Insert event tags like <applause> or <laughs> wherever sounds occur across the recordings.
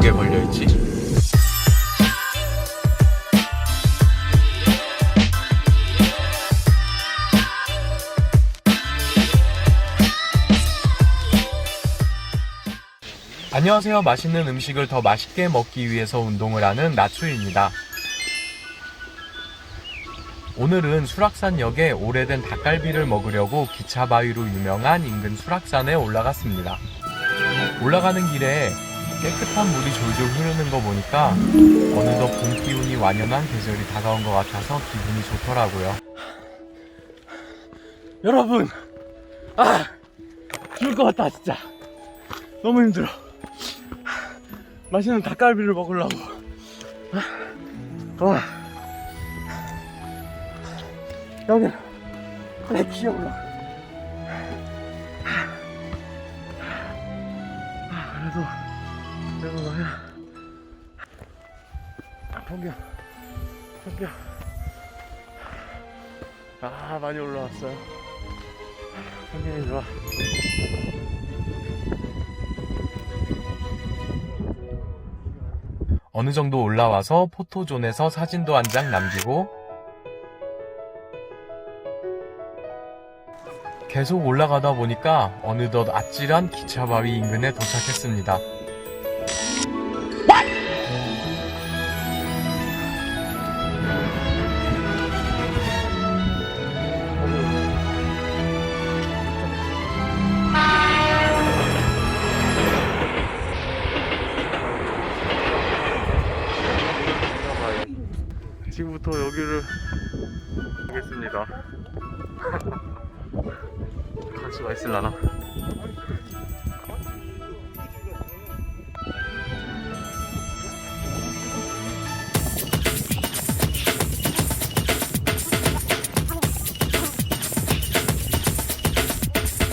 목에 걸려있지? 안녕하세요. 맛있는 음식을 더 맛있게 먹기 위해서 운동을 하는 나추입니다. 오늘은 수락산역에 오래된 닭갈비를 먹으려고 기차 바위로 유명한 인근 수락산에 올라갔습니다. 올라가는 길에 깨끗한 물이 졸졸 흐르는 거 보니까 어느덧 봄 기운이 완연한 계절이 다가온 것 같아서 기분이 좋더라고요. 여러분, 아, 죽을 것 같다 진짜. 너무 힘들어. 맛있는 닭갈비를 먹으려고. 아, 와. 여기 내 기억나. 내려가야. 평경, 평경. 아 많이 올라왔어요. 평경이 좋아. 어느 정도 올라와서 포토존에서 사진도 한 장 남기고 계속 올라가다 보니까 어느덧 아찔한 기차바위 인근에 도착했습니다. 가겠습니다. 갈 <laughs> 수가 있을라나?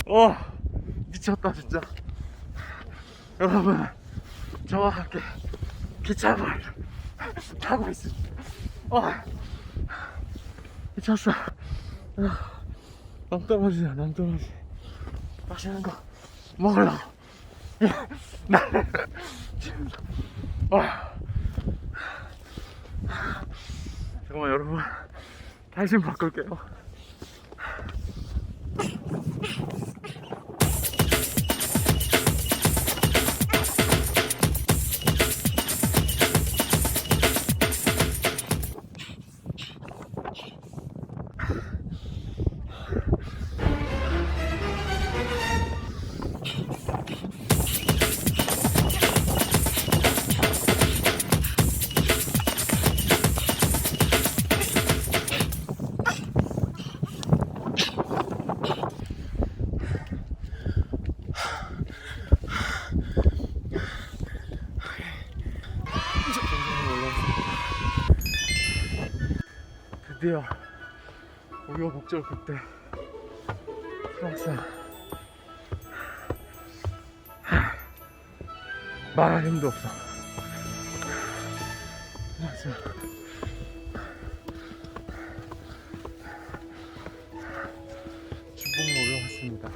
어 미쳤다 진짜 여러분 저와 함께 기차를 타고 있습니다 어 미쳤어. 어, 낭떠러지야 낭떠러지. 맛있는 거 먹으려고. 나는 지금 와 잠깐만 여러분. 다시 좀 바꿀게요 드디어 우여곡절 끝에 프랑스 말할 힘도 없어. 프랑스 중봉로 올라갔습니다.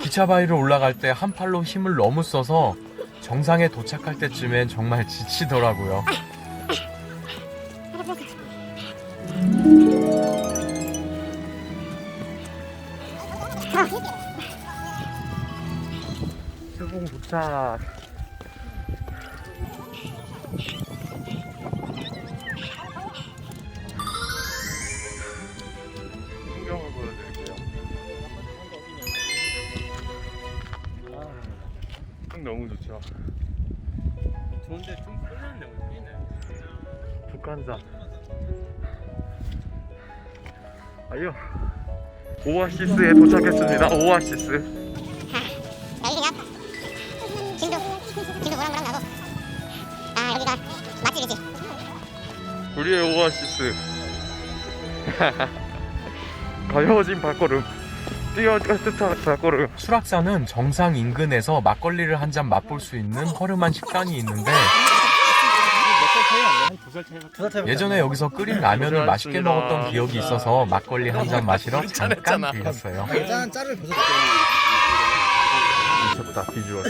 기차 바위를 올라갈 때 한 팔로 힘을 너무 써서 정상에 도착할 때쯤엔 정말 지치더라고요. 수봉 도착. 좋죠. 좋은데 좀 끌렸네 우리는 북한산 아유 오아시스에 도착했습니다. 오아시스. 아 여기가 맛집이지. 우리의 오아시스. <laughs> 가벼워진 발걸음 발걸음 수락산은 정상 인근에서 막걸리를 한 잔 맛볼 수 있는 허름한 식당이 있는데 예전에 여기서 끓인 라면을 맛있게 먹었던 기억이 있어서 막걸리 한 잔 마시러 잠깐 괜찮았잖아. 들렸어요. 짠 짤을 벗어줄게 미쳤다 비주얼.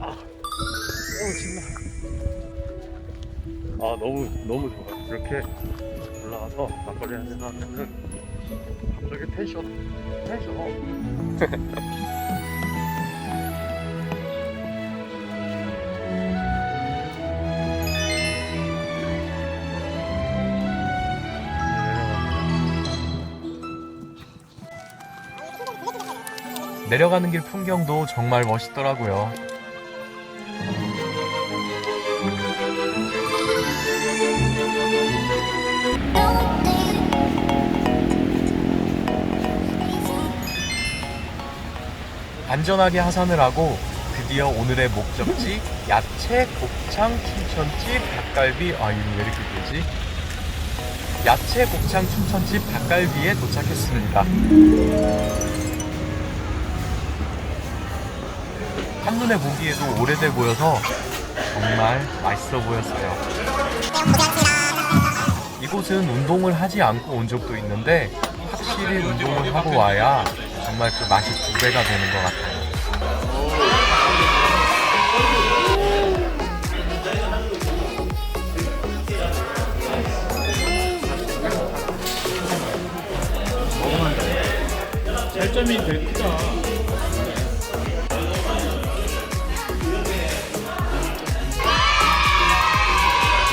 어. 아 너무 너무 좋아. 이렇게 올라가서 막걸리 한잔 하면은 갑자기 텐션 텐션. 내려가는 길 풍경도 정말 멋있더라고요. 안전하게 하산을 하고 드디어 오늘의 목적지 <laughs> 야채 곱창 춘천집 닭갈비 아 이거 왜 이렇게 길지? 야채 곱창 춘천집 닭갈비에 도착했습니다. 한눈에 보기에도 오래돼 보여서 정말 맛있어 보였어요. 이곳은 운동을 하지 않고 온 적도 있는데 확실히 운동을 하고 와야 정말 그 맛이 두 배가 되는 것 같아요. 살점이 되게 크다.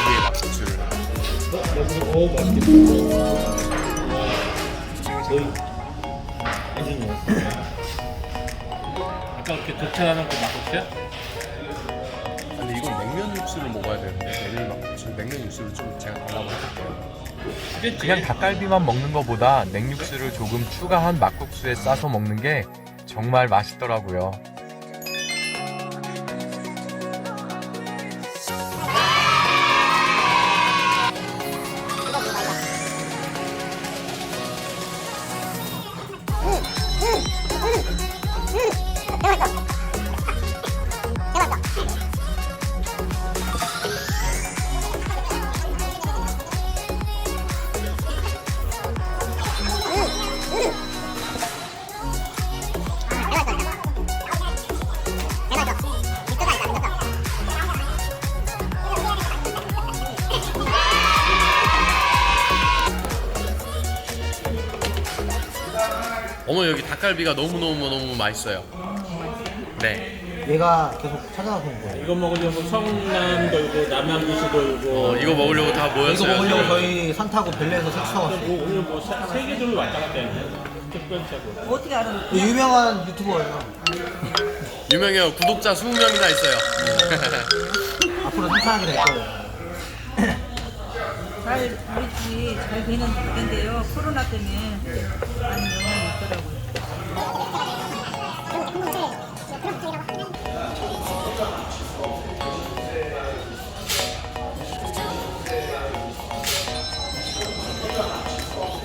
이게 맛있겠다. 아까 이렇게 독차하는 그 막국수야? 근데 이건 냉면 육수를 먹어야 되는데 냉면 막국수 냉면 육수를 좀 제가 달라고. 그게 그냥 닭갈비만 먹는 것보다 냉육수를 조금 추가한 막국수에 싸서 먹는 게 정말 맛있더라고요. 어머 여기 닭갈비가 너무 너무 너무 맛있어요. 네. 얘가 계속 찾아가서 온 거예요. 이거 먹으려고 성남 돌고 남양주시 돌고 어, 이거 먹으려고 다 이거 모였어요. 먹으려고 지금. 저희 산 타고 벨레에서 색 사왔어요. 뭐 오늘 뭐 세개 돌 왔다 갔다 했네. 특별차고. 어떻게 알아? 그 유명한 유튜버예요. 유명해요. 구독자 20명이나 있어요. <laughs> 앞으로 상상하게 될 거예요. 잘 우리 잘 되는 건데요. 코로나 때문에 많이 영향이 있더라고요.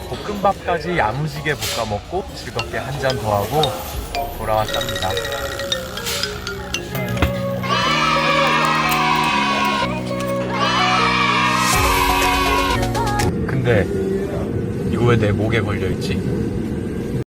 볶음밥까지 야무지게 볶아 먹고 즐겁게 한 잔 더 하고 돌아왔답니다. 근데 이거 왜 내 목에 걸려 있지?